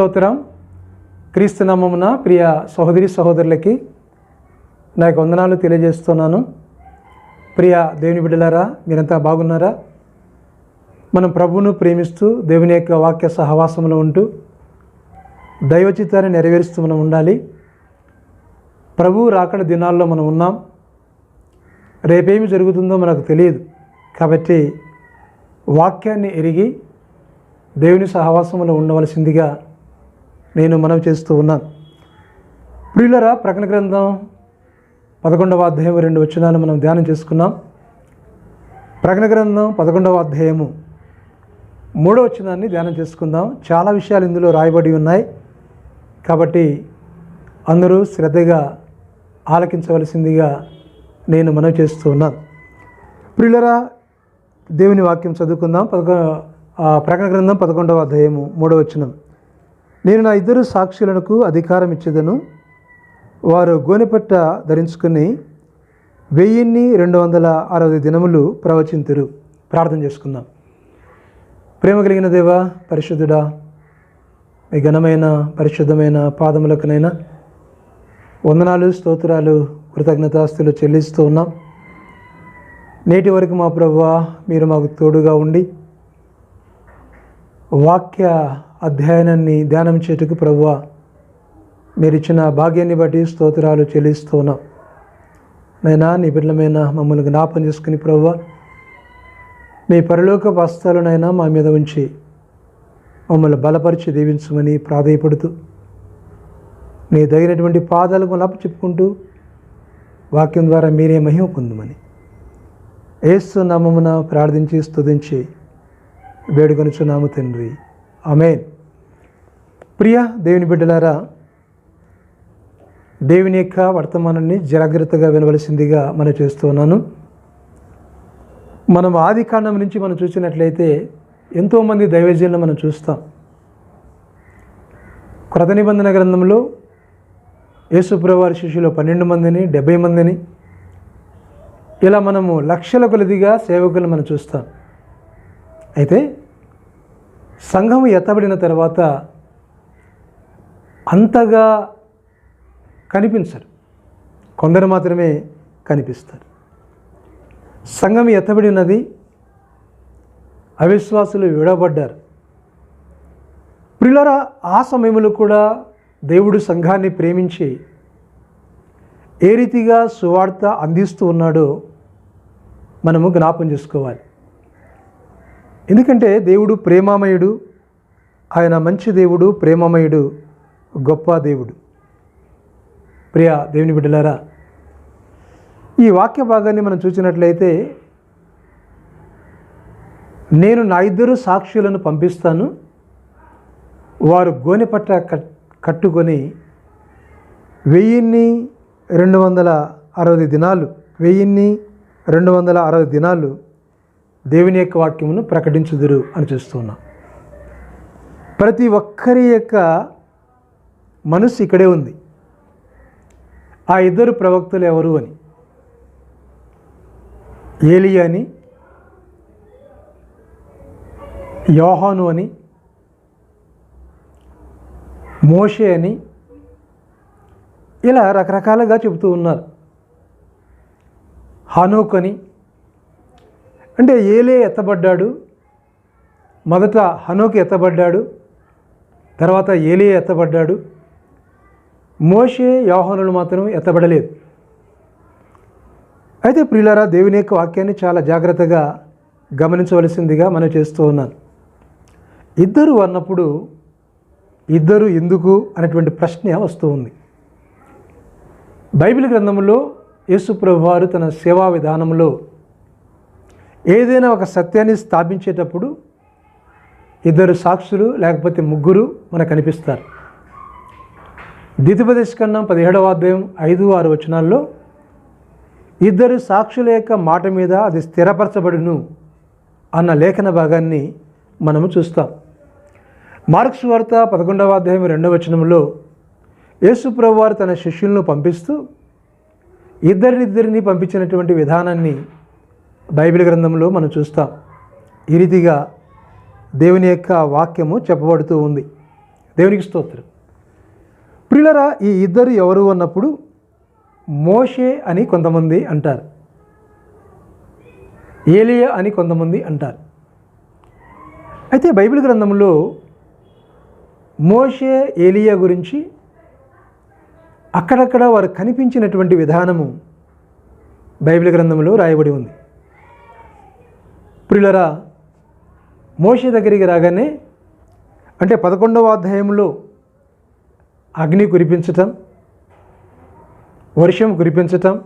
స్తోత్రం. క్రీస్తు నమ్మమున ప్రియ సహోదరి సహోదరులకి నా యొక్క వందనాలు తెలియజేస్తున్నాను. ప్రియ దేవుని బిడ్డలారా మీరంతా బాగున్నారా? మనం ప్రభువును ప్రేమిస్తూ దేవుని యొక్క వాక్య సహవాసంలో ఉంటూ దైవచిత్తాన్ని నెరవేరుస్తూ మనం ఉండాలి. ప్రభు రాకడ దినాల్లో మనం ఉన్నాం. రేపేమి జరుగుతుందో మనకు తెలియదు. కాబట్టి వాక్యాన్ని ఎరిగి దేవుని సహవాసంలో ఉండవలసిందిగా నేను మనవి చేస్తూ ఉన్నాను. ప్రియులరా ప్రకటన గ్రంథం పదకొండవ అధ్యాయం రెండు వచనాలు మనం ధ్యానం చేసుకున్నాం. ప్రకటన గ్రంథం పదకొండవ అధ్యాయము మూడో వచనాన్ని ధ్యానం చేసుకుందాం. చాలా విషయాలు ఇందులో రాయబడి ఉన్నాయి. కాబట్టి అందరూ శ్రద్ధగా ఆలకించవలసిందిగా నేను మనవి చేస్తూ ఉన్నాను. ప్రియులరా దేవుని వాక్యం చదువుకుందాం. పదకొ ప్రకటన గ్రంథం పదకొండవ అధ్యాయము మూడో వచనం. నేను నా ఇద్దరు సాక్షులకు అధికారం ఇచ్చేదను. వారు గోనెపట్ట ధరించుకుని వెయ్యిన్ని రెండు వందల అరవై దినములు ప్రవచింతురు. ప్రార్థన చేసుకుందాం. ప్రేమ కలిగిన దేవ పరిశుద్ధుడా మీ ఘనమైన పరిశుద్ధమైన పాదములకునైనా వందనాలు స్తోత్రాలు కృతజ్ఞతాస్తులు చెల్లిస్తూ ఉన్నాం. నేటి వరకు మా ప్రభు మీరు మాకు తోడుగా ఉండి వాక్య అధ్యయనాన్ని ధ్యానం చేటుకు ప్రభువ మీరు ఇచ్చిన భాగ్యాన్ని బట్టి స్తోత్రాలు చెల్లిస్తున్నాం. నైనా నీ బిడ్డలమైన మమ్మల్ని జ్ఞాపం చేసుకుని ప్రభువా మీ పరలోక వస్తాలనైనా మా మీద ఉంచి మమ్మల్ని బలపరిచి దీవించమని ప్రాధాయపడుతూ నీ దగినటువంటి పాదాలకు లాప చెప్పుకుంటూ వాక్యం ద్వారా మీరే మహిమ పొందమని. ఏసు ప్రార్థించి స్తుతించి వేడుకొనుచున్నాము తండ్రి. ఆమేన్. ప్రియ దేవుని బిడ్డలారా దేవుని యొక్క వర్తమానాన్ని జాగ్రత్తగా వినవలసిందిగా మనం చేస్తున్నాను మనం ఆది కాండం నుంచి మనం చూసినట్లయితే ఎంతోమంది దైవజనులు మనం చూస్తాం. క్రత నిబంధన గ్రంథంలో యేసుప్రవారి శిష్యులు పన్నెండు మందిని డెబ్బై మందిని ఇలా మనము లక్షల కొలదిగా సేవకులు మనం చూస్తాం. అయితే సంఘం ఎత్తబడిన తర్వాత అంతగా కనిపించరు. కొందరు మాత్రమే కనిపిస్తారు. సంఘం ఎత్తబడినది అవిశ్వాసులు విడబడ్డారు ప్రిలరా ఆ సమయంలో కూడా దేవుడు సంఘాన్ని ప్రేమించి ఏ రీతిగా సువార్త అందిస్తూ ఉన్నాడో మనము జ్ఞాపం చేసుకోవాలి. ఎందుకంటే దేవుడు ప్రేమామయుడు ఆయన మంచి దేవుడు ప్రేమమయుడు గొప్ప దేవుడు. ప్రియ దేవుని బిడ్డలారా ఈ వాక్య భాగాన్ని మనం చూసినట్లయితే నేను నా ఇద్దరు సాక్షులను పంపిస్తాను వారు గోనెపట్ట కట్- కట్టుకొని వెయ్యిన్ని రెండు వందల అరవై దినాలు వెయ్యిన్ని రెండు వందల అరవై దినాలు దేవుని యొక్క వాక్యమును ప్రకటించుదురు అని చూస్తున్నాం. ప్రతి ఒక్కరి యొక్క మనసు ఇక్కడే ఉంది. ఆ ఇద్దరు ప్రవక్తలు ఎవరు అని? ఏలియా అని యోహాను అని మోషే అని ఇలా రకరకాలుగా చెబుతూ ఉన్నారు. హనోక్ అని అంటే ఏలే ఎత్తబడ్డాడు మొదట హనోకి ఎత్తబడ్డాడు తర్వాత ఏలే ఎత్తబడ్డాడు. మోషే యోహనులు మాత్రం ఎత్తబడలేదు. అయితే ప్రియులారా దేవుని యొక్క వాక్యాన్ని చాలా జాగ్రత్తగా గమనించవలసిందిగా మనం చేస్తూ ఉన్నాను. ఇద్దరు అన్నప్పుడు ఇద్దరు ఎందుకు అనేటువంటి ప్రశ్న వస్తూ ఉంది. బైబిల్ గ్రంథంలో యేసుప్రభు వారు తన సేవా విధానంలో ఏదైనా ఒక సత్యాన్ని స్థాపించేటప్పుడు ఇద్దరు సాక్షులు లేకపోతే ముగ్గురు మనకు కనిపిస్తారు. ద్వితిపదేశ కన్నా పదిహేడవ అధ్యాయం ఐదు ఆరు వచనాల్లో ఇద్దరు సాక్షుల యొక్క మాట మీద అది స్థిరపరచబడును అన్న లేఖన భాగాన్ని మనము చూస్తాం. మార్క్స్ వార్త పదకొండవ అధ్యాయం రెండవ వచనంలో యేసుప్రభు వారు తన శిష్యులను పంపిస్తూ ఇద్దరినిద్దరిని పంపించినటువంటి విధానాన్ని బైబిల్ గ్రంథంలో మనం చూస్తాం ఈ రీతిగా దేవుని యొక్క వాక్యము చెప్పబడుతూ ఉంది. దేవునికి స్తోత్రం. ప్రియులరా ఈ ఇద్దరు ఎవరు అన్నప్పుడు మోషే అని కొంతమంది అంటారు. ఏలియా అని కొంతమంది అంటారు. అయితే బైబిల్ గ్రంథంలో మోషే ఏలియా గురించి అక్కడక్కడ వారు కనిపించినటువంటి విధానము బైబిల్ గ్రంథంలో రాయబడి ఉంది. ప్రియులరా మోషే దగ్గరికి రాగానే అంటే పదకొండవ అధ్యాయంలో అగ్ని కురిపించటం వర్షం కురిపించటం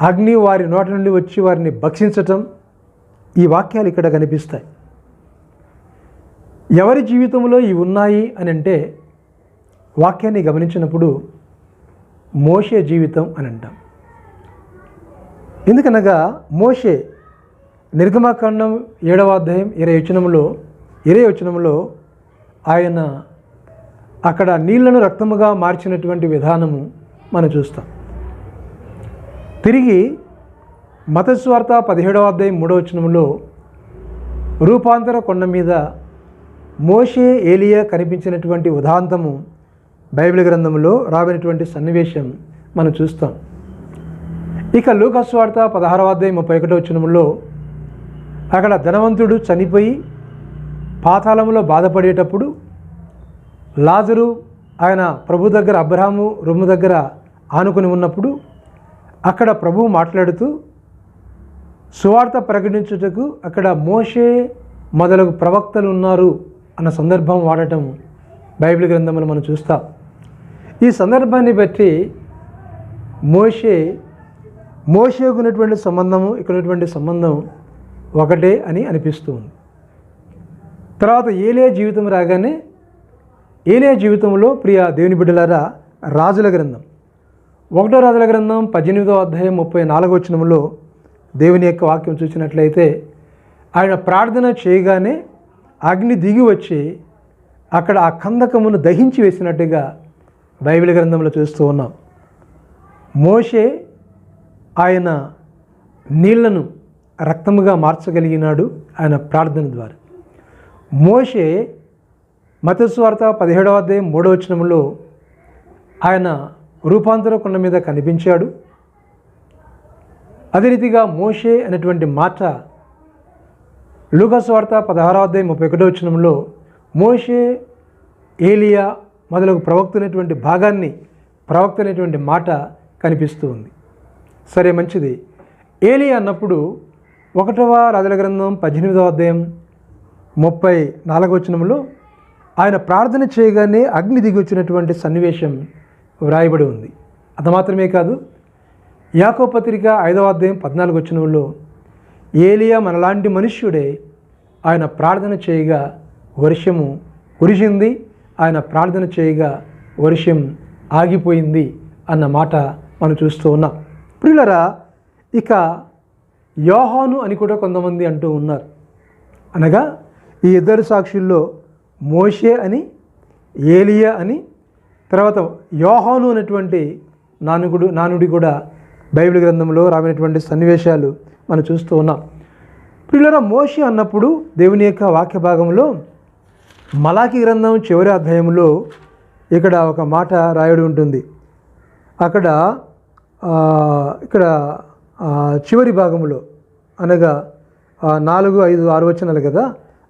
అగ్ని వారి నోట నుండి వచ్చి వారిని భక్షించటం ఈ వాక్యాలు ఇక్కడ కనిపిస్తాయి. ఎవరి జీవితంలో ఇవి ఉన్నాయి అని అంటే వాక్యాన్ని గమనించినప్పుడు మోషే జీవితం అని అంటాం. ఎందుకనగా మోషే నిర్గమాకాండం ఏడవ అధ్యాయం ఇరవై వచనంలో ఇరవై వచనంలో ఆయన అక్కడ నీళ్ళను రక్తముగా మార్చినటువంటి విధానము మనం చూస్తాం. తిరిగి మతస్వార్త పదిహేడవ అధ్యాయం మూడవ వచనంలో రూపాంతర కొండ మీద మోషే ఏలియా కనిపించినటువంటి ఉదాంతము బైబిల్ గ్రంథంలో రాబినటువంటి సన్నివేశం మనం చూస్తాం. ఇక లూకస్వార్త పదహారవ అధ్యాయం ముప్పై ఒకటో వచనంలో అక్కడ ధనవంతుడు చనిపోయి పాతాళంలో బాధపడేటప్పుడు లాజరు ఆయన ప్రభు దగ్గర అబ్రహాము రొమ్ము దగ్గర ఆనుకుని ఉన్నప్పుడు అక్కడ ప్రభువు మాట్లాడుతూ సువార్త ప్రకటించుటకు అక్కడ మోషే మొదలగు ప్రవక్తలు ఉన్నారు అన్న సందర్భం వాడటం బైబిల్ గ్రంథంలో మనం చూస్తాం. ఈ సందర్భాన్ని బట్టి మోషే మోషేకు ఉన్నటువంటి సంబంధము ఇక్కడ ఉన్నటువంటి సంబంధం ఒకటే అని అనిపిస్తూ ఉంది. తర్వాత ఏలే జీవితం రాగానే ఏలే జీవితంలో ప్రియ దేవుని బిడ్డలారా రాజుల గ్రంథం. ఒకటో రాజుల గ్రంథం పద్దెనిమిదో అధ్యాయం ముప్పై నాలుగో వచనంలో దేవుని యొక్క వాక్యం చూసినట్లయితే ఆయన ప్రార్థన చేయగానే అగ్ని దిగి వచ్చి అక్కడ ఆ కందకమును దహించి వేసినట్టుగా బైబిల్ గ్రంథంలో చూస్తూ ఉన్నాం. మోషే ఆయన నీళ్ళను రక్తముగా మార్చగలిగినాడు ఆయన ప్రార్థన ద్వారా. మోషే మతస్వార్త పదిహేడవ అధ్యాయం మూడవ వచనంలో ఆయన రూపాంతర కొండ మీద కనిపించాడు. అదే రీతిగా మోషే అనేటువంటి మాట లూకస్వార్త పదహారవ అధ్యాయం ముప్పై ఒకటో వచనంలో మోషే ఏలియా మొదలగు ప్రవక్త అనేటువంటి భాగాన్ని ప్రవక్త అనేటువంటి మాట కనిపిస్తూ ఉంది. సరే మంచిది. ఏలియా అన్నప్పుడు ఒకటవ రాజుల గ్రంథం పద్దెనిమిదవ అధ్యాయం ముప్పై నాలుగవ వచనంలో ఆయన ప్రార్థన చేయగానే అగ్ని దిగి వచ్చినటువంటి సన్నివేశం వ్రాయబడి ఉంది. అది మాత్రమే కాదు యాకో పత్రిక ఐదవ అధ్యాయం పద్నాలుగు వచనంలో ఏలియా మనలాంటి మనుష్యుడే ఆయన ప్రార్థన చేయగా వర్షము కురిసింది ఆయన ప్రార్థన చేయగా వర్షం ఆగిపోయింది అన్న మాట మనం చూస్తూ ఉన్నాం. ప్రియులరా ఇక యోహాను అని కూడా కొంతమంది అంటూ ఉన్నారు. అనగా ఈ ఇద్దరు సాక్షుల్లో మోషే అని ఏలియా అని తర్వాత యోహాను అనేటువంటి నానుకుడు నానుడి కూడా బైబిల్ గ్రంథంలో రాబడినటువంటి సన్నివేశాలు మనం చూస్తూ ఉన్నాం. పిల్లల మోషి అన్నప్పుడు దేవుని యొక్క వాక్య భాగంలో మలాకి గ్రంథం చివరి అధ్యాయంలో ఇక్కడ ఒక మాట రాయడి ఉంటుంది. అక్కడ ఇక్కడ చివరి భాగంలో అనగా నాలుగు ఐదు ఆరు వచనాలు కదా?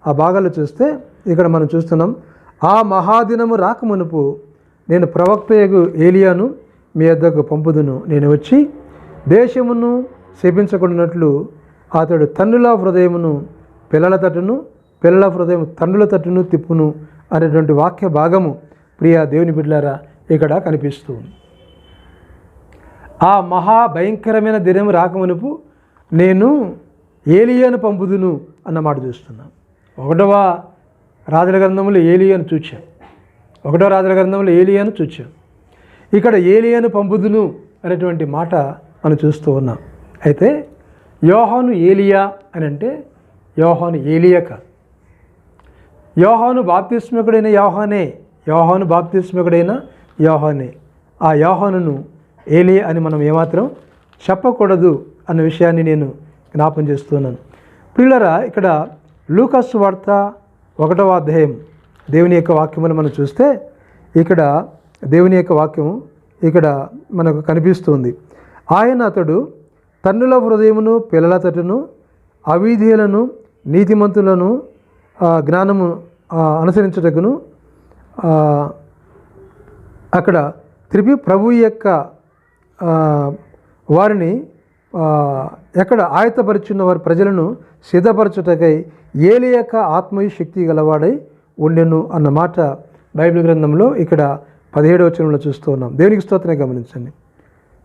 ఆ భాగాలు చూస్తే ఇక్కడ మనం చూస్తున్నాం ఆ మహాదినము రాకమునుపు నేను ప్రవక్తయగు ఏలియాను మీ వద్దకు పంపుదును. నేను వచ్చి దేశమును శపించకుండానట్లు అతడు తండ్రుల హృదయమును పిల్లల తట్టును పిల్లల హృదయం తండ్రుల తట్టును తిప్పును అనేటువంటి వాక్య భాగము ప్రియా దేవుని బిడ్డలారా ఇక్కడ కనిపిస్తుంది. ఆ మహా భయంకరమైన దినం రాకమునుపు నేను ఏలియాను పంపుదును అన్నమాట చూస్తున్నాను. ఒకటవ రాజుల గ్రంథంలో ఏలియాను చూచాం ఒకటవ రాజుల గ్రంథంలో ఏలియాను చూచాం ఇక్కడ ఏలియాను పంపుదును అనేటువంటి మాట మనం చూస్తూ ఉన్నాం. అయితే యోహాను ఏలియా అని అంటే యోహాను ఏలియా కాదు. యోహాను బాప్తిస్మకుడైన యోహానే యోహాను బాప్తిస్మకుడైన యోహానే. ఆ యోహానును ఏలి అని మనం ఏమాత్రం చెప్పకూడదు అన్న విషయాన్ని నేను జ్ఞాపం చేస్తున్నాను. పిల్లరా ఇక్కడ లూకస్ వార్త ఒకటవ అధ్యాయం దేవుని యొక్క వాక్యమును మనం చూస్తే ఇక్కడ దేవుని యొక్క వాక్యం ఇక్కడ మనకు కనిపిస్తుంది. ఆయన అతడు తన్నుల హృదయమును పిల్లల తటును అవిధేయులను నీతిమంతులను జ్ఞానము అనుసరించుటకును అక్కడ త్రిపి ప్రభు యొక్క వారిని ఎక్కడ ఆయతపరుచున్న వారి ప్రజలను సిద్ధపరచుటకై ఏలియక యొక్క ఆత్మీయ శక్తి గలవాడై ఉండెను అన్న మాట బైబిల్ గ్రంథంలో ఇక్కడ పదిహేడవ వచనంలో చూస్తూ ఉన్నాం. దేవునికి స్తోత్రనే గమనించండి.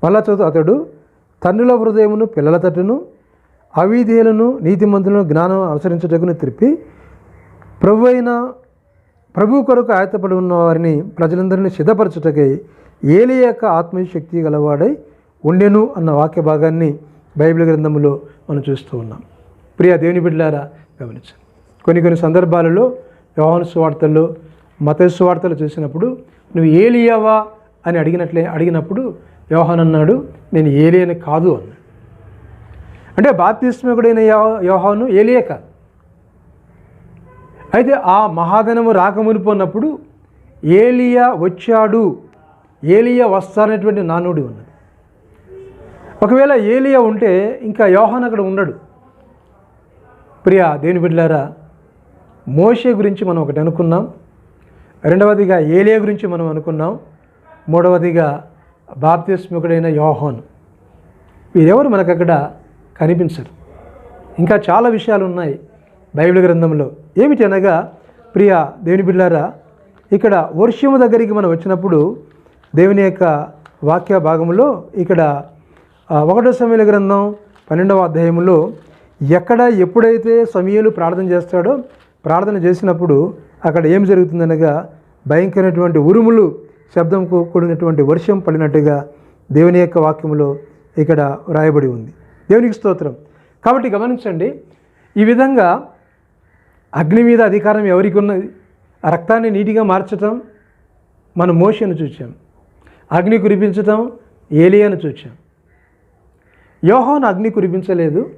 మళ్ళా చదువు అతడు తండ్రుల హృదయమును పిల్లల తట్టును అవిధేయులను నీతిమంతులను జ్ఞానం అనుసరించుటకును త్రిప్పి ప్రభు అయిన ప్రభు కొరకు ఆయతపడి ఉన్న వారిని ప్రజలందరినీ సిద్ధపరచుటకై ఏలి యొక్క ఆత్మీయశక్తి గలవాడై ఉండెను అన్న వాక్య భాగాన్ని బైబిల్ గ్రంథంలో మనం చూస్తూ ఉన్నాం. ప్రియ దేవుని బిడ్డలారా గమనించండి. కొన్ని కొన్ని సందర్భాలలో వ్యవహాను సువార్తల్లో మత సువార్తలు చూసినప్పుడు నువ్వు ఏలియావా అని అడిగినట్లే అడిగినప్పుడు వ్యవహాన్ అన్నాడు నేను ఏలియని కాదు అన్నాడు. అంటే బాప్తిస్మకుడైన యో యోహాను ఏలియే కాదు. అయితే ఆ మహాధనము రాకమునిపోన్నప్పుడు ఏలియా వచ్చాడు. ఏలియా వస్తానటువంటి నానుడి ఉన్నది. ఒకవేళ ఏలియా ఉంటే ఇంకా యోహాన్ అక్కడ ఉండడు. ప్రియ దేని బిడ్డలారా మోషే గురించి మనం ఒకటి అనుకున్నాం. రెండవదిగా ఏలియా గురించి మనం అనుకున్నాం. మూడవదిగా బాప్తిస్ముకుడైన యోహాన్. వీరెవరు మనకు అక్కడ కనిపించరు. ఇంకా చాలా విషయాలు ఉన్నాయి. బైబిల్ గ్రంథంలో ఏమిటి అనగా ప్రియ దేవుని బిడ్డారా ఇక్కడ వర్షము దగ్గరికి మనం వచ్చినప్పుడు దేవుని యొక్క వాక్య భాగంలో ఇక్కడ ఒకటో సమయాల గ్రంథం పన్నెండవ అధ్యాయంలో ఎక్కడ ఎప్పుడైతే సమయాలు ప్రార్థన చేస్తాడో ప్రార్థన చేసినప్పుడు అక్కడ ఏం జరుగుతుందనగా భయంకరమైనటువంటి ఉరుములు శబ్దం కూడినటువంటి వర్షం పడినట్టుగా దేవుని యొక్క వాక్యంలో ఇక్కడ వ్రాయబడి ఉంది. దేవునికి స్తోత్రం. కాబట్టి గమనించండి ఈ విధంగా అగ్ని మీద అధికారం ఎవరికి ఉన్నది ఆ రక్తాన్ని నీటిగా మార్చటం మన మోషను చూచాం. అగ్ని కురిపించటం ఏలియాను చూచాం. యోహాను అగ్ని కురిపించలేదు.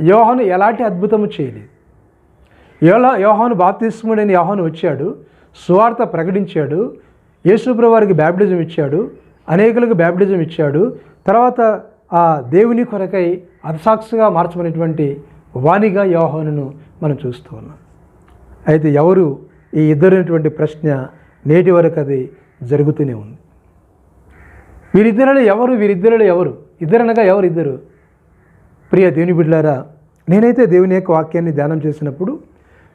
యోహను ఎలాంటి అద్భుతము చేయలేదు. యోలా యోహాను బాప్తిస్ముడైన యోహాను వచ్చాడు. సువార్త ప్రకటించాడు. యేసుప్రభు వారికి బ్యాప్టిజం ఇచ్చాడు. అనేకులకు బ్యాప్టిజం ఇచ్చాడు. తర్వాత ఆ దేవుని కొరకై అదసాక్షిగా మార్చమనేటువంటి వాణిగా యోహోనును మనం చూస్తూ ఉన్నాం. అయితే ఎవరు ఈ ఇద్దరైనటువంటి ప్రశ్న నేటి వరకు అది జరుగుతూనే ఉంది. వీరిద్దరిలో ఎవరు వీరిద్దరిలో ఎవరు? ఇద్దరనగా ఎవరు ఇద్దరు? ప్రియ దేవుని బిడ్లారా నేనైతే దేవుని యొక్క వాక్యాన్ని ధ్యానం చేసినప్పుడు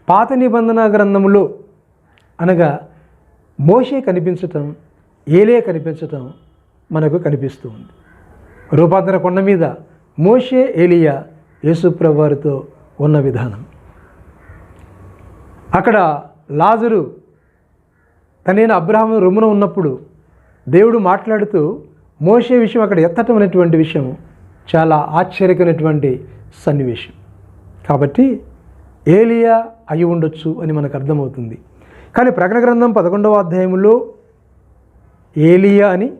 పాత నిబంధన గ్రంథంలో అనగా మోషే కనిపించటం ఏలే కనిపించటం మనకు కనిపిస్తూ ఉంది. రూపాంతర కొండ మీద మోషే ఏలియా యేసుప్రభు వారితో ఉన్న విధానం. అక్కడ లాజరు తనైన అబ్రహాము రొమ్మున ఉన్నప్పుడు దేవుడు మాట్లాడుతూ మోసే విషయం అక్కడ ఎత్తటం అనేటువంటి విషయం చాలా ఆశ్చర్యకరమైనటువంటి సన్నివేశం. కాబట్టి ఏలియా అయి ఉండొచ్చు అని మనకు అర్థమవుతుంది. కానీ ప్రకటన గ్రంథం పదకొండవ అధ్యాయంలో ఏలియా అని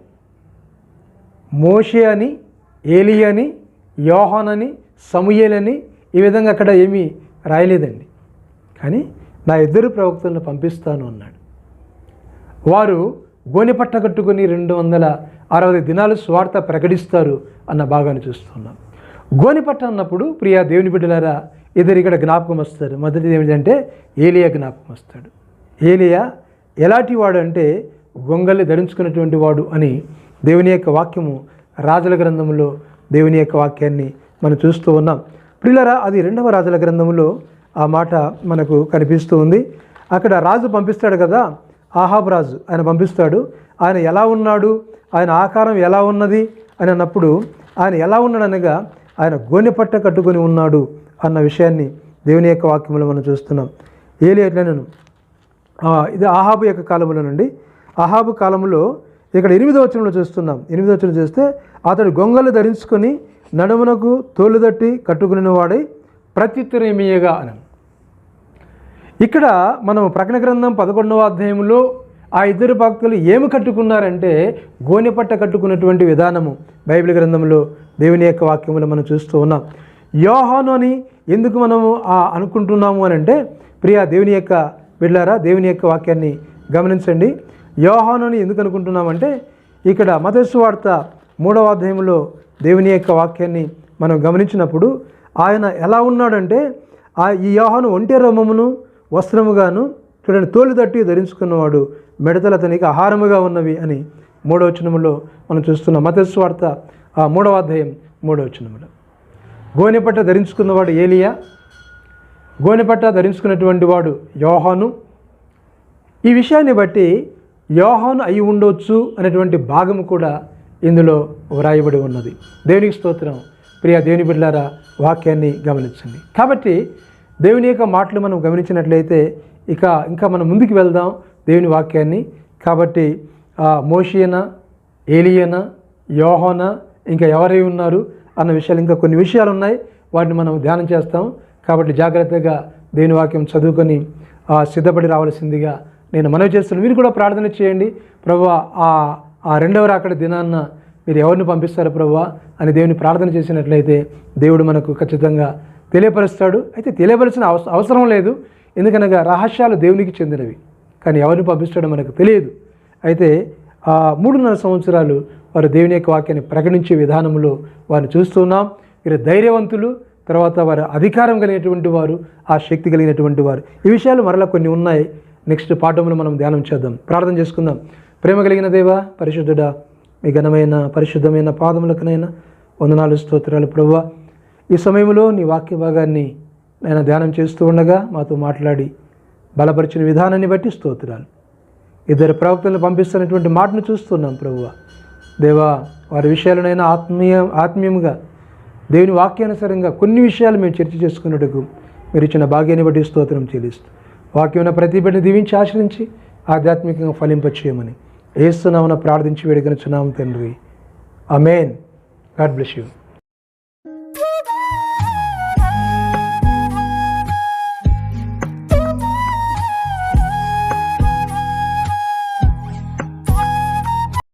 మోషే అని ఏలియా అని యోహాన్ అని సమూయేల్ ఈ విధంగా అక్కడ ఏమీ రాయలేదండి. కానీ నా ఇద్దరు ప్రవక్తలను పంపిస్తాను అన్నాడు. వారు గోనిపట్ట కట్టుకొని రెండు వందల అరవై దినాలు స్వార్థ ప్రకటిస్తారు అన్న భాగాన్ని చూస్తున్నాం. గోనిపట్ట అన్నప్పుడు ప్రియా దేవుని బిడ్డలారా ఇద్దరు ఇక్కడ జ్ఞాపకం వస్తారు. మొదటిది ఏమిటంటే ఏలియా జ్ఞాపకం వస్తాడు. ఏలియా ఎలాంటి వాడు అంటే గొంగల్ని ధరించుకున్నటువంటి వాడు అని దేవుని యొక్క వాక్యము రాజుల గ్రంథంలో దేవుని యొక్క వాక్యాన్ని మనం చూస్తూ ఉన్నాం. ప్రియులరా అది రెండవ రాజుల గ్రంథంలో ఆ మాట మనకు కనిపిస్తూ ఉంది. అక్కడ రాజు పంపిస్తాడు కదా ఆహాబ్ రాజు. ఆయన పంపిస్తాడు ఆయన ఎలా ఉన్నాడు ఆయన ఆకారం ఎలా ఉన్నది అని అన్నప్పుడు ఆయన ఎలా ఉన్నాడు అనగా ఆయన గోనెపట్ట కట్టుకొని ఉన్నాడు అన్న విషయాన్ని దేవుని యొక్క వాక్యంలో మనం చూస్తున్నాం. ఏలి ఎట్లా నేను ఇది ఆహాబు యొక్క కాలంలో నుండి. ఆహాబు కాలంలో ఇక్కడ ఎనిమిదో వచనంలో చూస్తున్నాం. ఎనిమిదో వచనం చూస్తే అతడు గొంగలు ధరించుకొని నడుమునకు తోలుదట్టి కట్టుకుని వాడై ప్రత్యుత్తరేమీయగా అని. ఇక్కడ మనం ప్రకటన గ్రంథం పదకొండవ అధ్యాయంలో ఆ ఇద్దరు భక్తులు ఏమి కట్టుకున్నారంటే గోనెపట్ట కట్టుకున్నటువంటి విధానము. బైబిల్ గ్రంథంలో దేవుని యొక్క వాక్యములు మనం చూస్తూ ఉన్నాం. యోహాను అని ఎందుకు మనము ఆ అనుకుంటున్నాము అని అంటే ప్రియా దేవుని యొక్క వెళ్ళారా దేవుని యొక్క వాక్యాన్ని గమనించండి. యోహానుని ఎందుకు అనుకుంటున్నామంటే ఇక్కడ మతస్సు వార్త మూడవ అధ్యాయంలో దేవుని యొక్క వాక్యాన్ని మనం గమనించినప్పుడు ఆయన ఎలా ఉన్నాడంటే ఆ ఈ యోహాను ఒంటె రోమమును వస్త్రముగాను చూడండి తోలు తట్టి ధరించుకున్నవాడు మెడతలు అతనికి ఆహారముగా ఉన్నవి అని మూడవ వచనములో మనం చూస్తున్నాం. మతస్వార్త ఆ మూడవ అధ్యాయం మూడవ వచనములో. గోనెపట్ట ధరించుకున్నవాడు ఏలియా? గోనెపట్ట ధరించుకున్నటువంటి వాడు యోహాను? ఈ విషయాన్ని బట్టి యోహాను అయి ఉండొచ్చు అనేటువంటి భాగము కూడా ఇందులో వ్రాయబడి ఉన్నది. దేవునికి స్తోత్రం. ప్రియ దేవుని బిడ్డారా వాక్యాన్ని గమనించండి. కాబట్టి దేవుని యొక్క మాటలు మనం గమనించినట్లయితే ఇక ఇంకా మనం ముందుకు వెళ్దాం దేవుని వాక్యాన్ని. కాబట్టి మోషియన ఏలియన యోహోన ఇంకా ఎవరై ఉన్నారు అన్న విషయాలు ఇంకా కొన్ని విషయాలు ఉన్నాయి. వాటిని మనం ధ్యానం చేస్తాం. కాబట్టి జాగ్రత్తగా దేవుని వాక్యం చదువుకొని సిద్ధపడి రావాల్సిందిగా నేను మనవి చేస్తున్నాను. మీరు కూడా ప్రార్థన చేయండి. ప్రభు ఆ ఆ రెండవ రాకడ దినాన్న మీరు ఎవరిని పంపిస్తారు ప్రభువా అని దేవుని ప్రార్థన చేసినట్లయితే దేవుడు మనకు ఖచ్చితంగా తెలియపరుస్తాడు. అయితే తెలియపరిచిన అవస- అవసరం లేదు. ఎందుకనగా రహస్యాలు దేవునికి చెందినవి. కానీ ఎవరిని పంపిస్తాడో మనకు తెలియదు. అయితే ఆ మూడున్నర సంవత్సరాలు వారు దేవుని యొక్క వాక్యాన్ని ప్రకటించే విధానంలో వారిని చూస్తున్నాం వీరు ధైర్యవంతులు. తర్వాత వారు అధికారం కలిగినటువంటి వారు ఆ శక్తి కలిగినటువంటి వారు. ఈ విషయాలు మరలా కొన్ని ఉన్నాయి. నెక్స్ట్ పాఠంలో మనం ధ్యానం చేద్దాం. ప్రార్థన చేసుకుందాం. ప్రేమ కలిగిన దేవా పరిశుద్ధుడా మీ ఘనమైన పరిశుద్ధమైన పాదములకునైనా వందనాలు స్తోత్రాలు ప్రభు ఈ సమయంలో నీ వాక్య భాగాన్ని నేను ధ్యానం చేస్తూ ఉండగా మాతో మాట్లాడి బలపరిచిన విధానాన్ని బట్టి స్తోత్రాలు. ఇద్దరు ప్రవక్తలను పంపిస్తున్నటువంటి మాటను చూస్తున్నాం ప్రభువ. దేవా వారి విషయాలనైనా ఆత్మీయ ఆత్మీయంగా దేవుని వాక్యానుసారంగా కొన్ని విషయాలు మేము చర్చ చేసుకున్నట్టుకు మీరు ఇచ్చిన భాగ్యాన్ని బట్టి స్తోత్రం చెల్లిస్తూ వాక్యమైన ప్రతిభని దీవించి ఆశ్రయించి ఆధ్యాత్మికంగా ఫలింపచేయమని ఏస్తున్నామని ప్రార్థించి వేడుకొనుచున్నాము తండ్రి. Amen God bless you.